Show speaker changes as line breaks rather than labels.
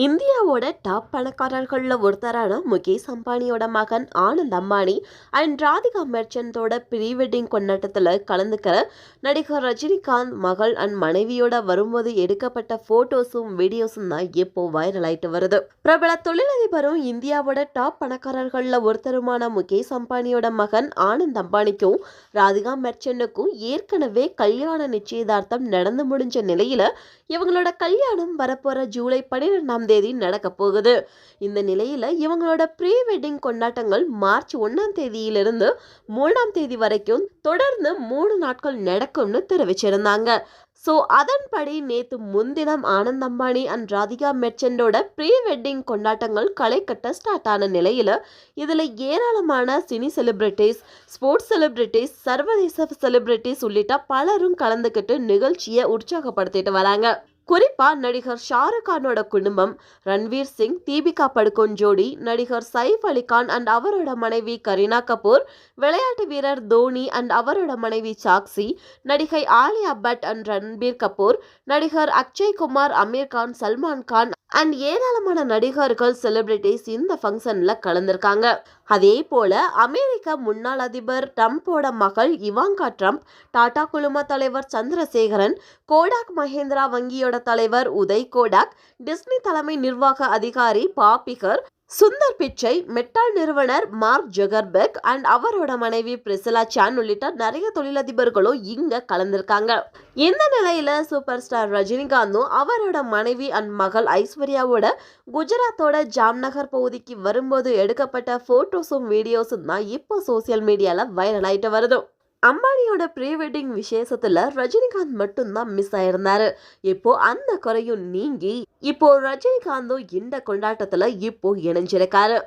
இந்தியாவோட டாப் பணக்காரர்களில் ஒருத்தரான முகேஷ் அம்பானியோட மகன் ஆனந்த் அம்பானி அண்ட் ராதிகா மெர்ச்சன்டோட ப்ரீ வெட்டிங் கொண்டாட்டத்தில் கலந்துக்கிற நடிகர் ரஜினிகாந்த் மகள் அண்ட் மனைவியோட வரும்போது எடுக்கப்பட்ட ஃபோட்டோஸும் வீடியோஸும் தான் இப்போ வைரல் ஆயிட்டு வருது. பிரபல தொழிலதிபரும் இந்தியாவோட டாப் பணக்காரர்களில் ஒருத்தருமான முகேஷ் அம்பானியோட மகன் ஆனந்த் அம்பானிக்கும் ராதிகா மெர்ச்சனுக்கும் ஏற்கனவே கல்யாண நிச்சயதார்த்தம் நடந்து முடிஞ்ச நிலையில் இவங்களோட கல்யாணம் வரப்போகிற ஜூலை பன்னிரெண்டாம் தேதி நடக்க போகுது. இந்த நிலையில் இவங்களோட ப்ரீ வெட்டிங் கொண்டாட்டங்கள் மார்ச் ஒன்றாம் தேதியிலிருந்து மூணாம் தேதி வரைக்கும் தொடர்ந்து மூணு நாட்கள் நடக்கும்னு தெரிவிச்சிருந்தாங்க. ஸோ அதன்படி நேற்று முன்தினம் ஆனந்த் அம்பானி அண்ட் ராதிகா மெர்ச்சண்டோட ப்ரீ வெட்டிங் கொண்டாட்டங்கள் களை கட்ட ஸ்டார்ட் ஆன நிலையில் இதில் ஏராளமான சினி செலிப்ரிட்டிஸ் ஸ்போர்ட்ஸ் செலிபிரிட்டிஸ் சர்வதேச செலிப்ரிட்டிஸ் உள்ளிட்ட பலரும் கலந்துக்கிட்டு நிகழ்ச்சியை உற்சாகப்படுத்திட்டு வராங்க. குறிப்பா நடிகர் ஷாருக் கானோட குடும்பம் ரன்வீர் சிங் தீபிகா படுகோன் ஜோடி நடிகர் சைஃப் அலி கான் அண்ட் அவரோட மனைவி கரீனா கபூர் விளையாட்டு வீரர் தோனி அண்ட் அவரோட மனைவி சாக்சி நடிகை ஆலியா பட் அண்ட் ரன்பீர் கபூர் நடிகர் அக்ஷய் குமார் அமீர் கான் சல்மான் கான் அண்ட் ஏராளமான நடிகர்கள் செலிபிரிட்டிஸ் இந்த ஃபங்க்ஷனில் கலந்திருக்காங்க. அதே போல அமெரிக்க முன்னாள் அதிபர் ட்ரம்ப்போட மகள் இவாங்கா ட்ரம்ப் டாடா குழும தலைவர் சந்திரசேகரன் கோடாக் மஹேந்திரா வங்கியோட தலைவர் உதய் கோடாக் டிஸ்னி தலைமை நிர்வாக அதிகாரி பாபிகர் சுந்தர் பிச்சை மெட்டால் நிறுவனர் மார்க் ஜெகர்பெக் அண்ட் அவரோட மனைவி பிரிசிலா சான் உள்ளிட்ட நிறைய தொழிலதிபர்களும் இங்க கலந்திருக்காங்க. இந்த நிலையில சூப்பர் ஸ்டார் ரஜினிகாந்தும் அவரோட மனைவி அண்ட் மகள் ஐஸ்வர்யாவோட குஜராத்தோட ஜாம்நகர் பகுதிக்கு வரும்போது எடுக்கப்பட்ட போட்டோஸும் வீடியோஸும் தான் இப்போ சோசியல் மீடியால வைரல் ஆயிட்டு வருது. அம்பானியோட ப்ரீ வெட்டிங் விசேஷத்துல ரஜினிகாந்த் மட்டும்தான் மிஸ் ஆயிருந்தாரு. இப்போ அந்த குறையும் நீங்கி இப்போ ரஜினிகாந்தும் இந்த கொண்டாட்டத்துல இப்போ இணைஞ்சிருக்காரு.